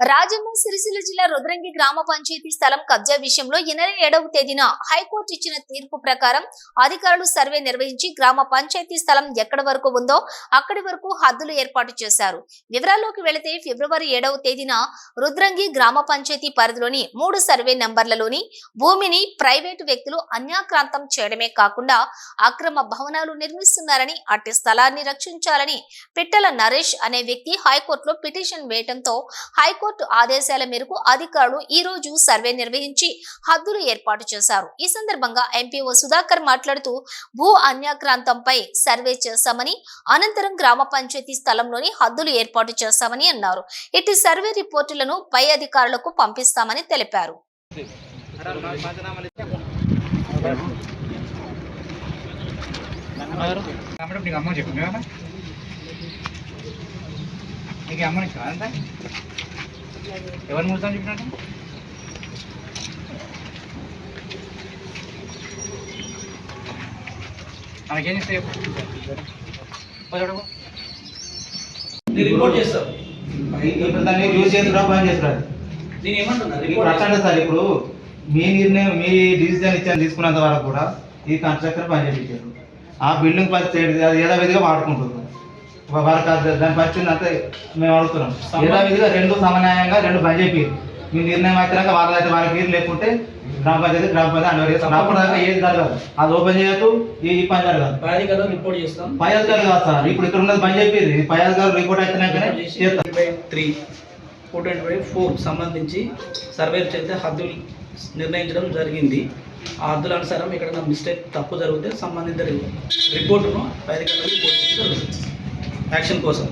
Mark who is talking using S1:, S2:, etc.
S1: రాజన్న సిరిసిల్ల జిల్లా రుద్రంగి గ్రామ పంచాయతీ స్థలం కబ్జా విషయంలో ఈ ఏడవ తేదీన హైకోర్టు ఇచ్చిన తీర్పు ప్రకారం అధికారులు సర్వే నిర్వహించి గ్రామ పంచాయతీ స్థలం ఎక్కడి వరకు ఉందో అక్కడి వరకు హద్దులు ఏర్పాటు చేశారు. వివరాల్లోకి వెళితే ఫిబ్రవరి ఏడవ తేదీన రుద్రంగి గ్రామ పంచాయతీ పరిధిలోని మూడు సర్వే నంబర్లలోని భూమిని ప్రైవేటు వ్యక్తులు అన్యాక్రాంతం చేయడమే కాకుండా అక్రమ భవనాలు నిర్మిస్తున్నారని అట్టి స్థలాన్ని రక్షించాలని పిట్టల నరేష్ అనే వ్యక్తి హైకోర్టులో పిటిషన్ వేయడంతో హైకోర్టు ఆదేశాల మేరకు అధికారులు ఈ రోజు సర్వే నిర్వహించి హద్దులు ఏర్పాటు చేశారు. ఈ సందర్భంగా ఎంపీఓ సుధాకర్ మాట్లాడుతూ భూ అన్యాక్రాంతంపై సర్వే చేశామని అనంతరం గ్రామ పంచాయతీ స్థలంలోని హద్దులు ఏర్పాటు చేశామని అన్నారు. ఇటు సర్వే రిపోర్టులను పై అధికారులకు పంపిస్తామని తెలిపారు.
S2: అమ్మ ఎవరు మూస్తాను చెప్పినట్టు? మనకేం చేస్తే
S3: రిపోర్ట్ చేస్తాం.
S4: ఇప్పుడు దాన్ని యూజ్ చేసుకురా బంద్ చేసుకురా
S3: నేను ఏమంటున్నా?
S4: ఇప్పుడు
S3: రిపోర్ట్
S4: సార్ ఇప్పుడు. మీ నిర్ణయం మీ డిసిజన్ ఇచ్చాను తీసుకున్నంత వరకు కూడా ఈ కన్స్ట్రక్టర్ పని చేయించారు ఆ బిల్డింగ్ పరిస్థితి అది యథావిధిగా వాడుకుంటున్నారు వరకు దాని పరిస్థితి అంతా మేము అడుగుతున్నాం. యథావిధిగా రెండు సమన్యాయంగా రెండు బంద్ చేపి మీ నిర్ణయం అయితే వాళ్ళైతే వాళ్ళకి వీలు లేకుంటే గ్రామ పంచాయతీ గ్రామ పంచాయతీ అప్పుడు దాకా ఏది జరగదు. అది ఓపెన్ చేయొద్దు ఈ పని జరగదు.
S3: పై అధికారులు రిపోర్ట్ చేస్తాం.
S4: పై అధికారులు కాదు సార్. ఇప్పుడు ఇక్కడ ఉన్నది బంద్ చెప్పి పై అధికారులు రిపోర్ట్ అయితేనే
S3: three four twenty five four సంబంధించి సర్వేలు చేస్తే హద్దులు నిర్ణయించడం జరిగింది. ఆ హద్దుల అనుసారం ఇక్కడ మిస్టేక్ తప్పు జరిగితే సంబంధిత రిపోర్టును పై అధికారులకు రిపోర్ట్ జరుగుతుంది యాక్షన్ కోసం.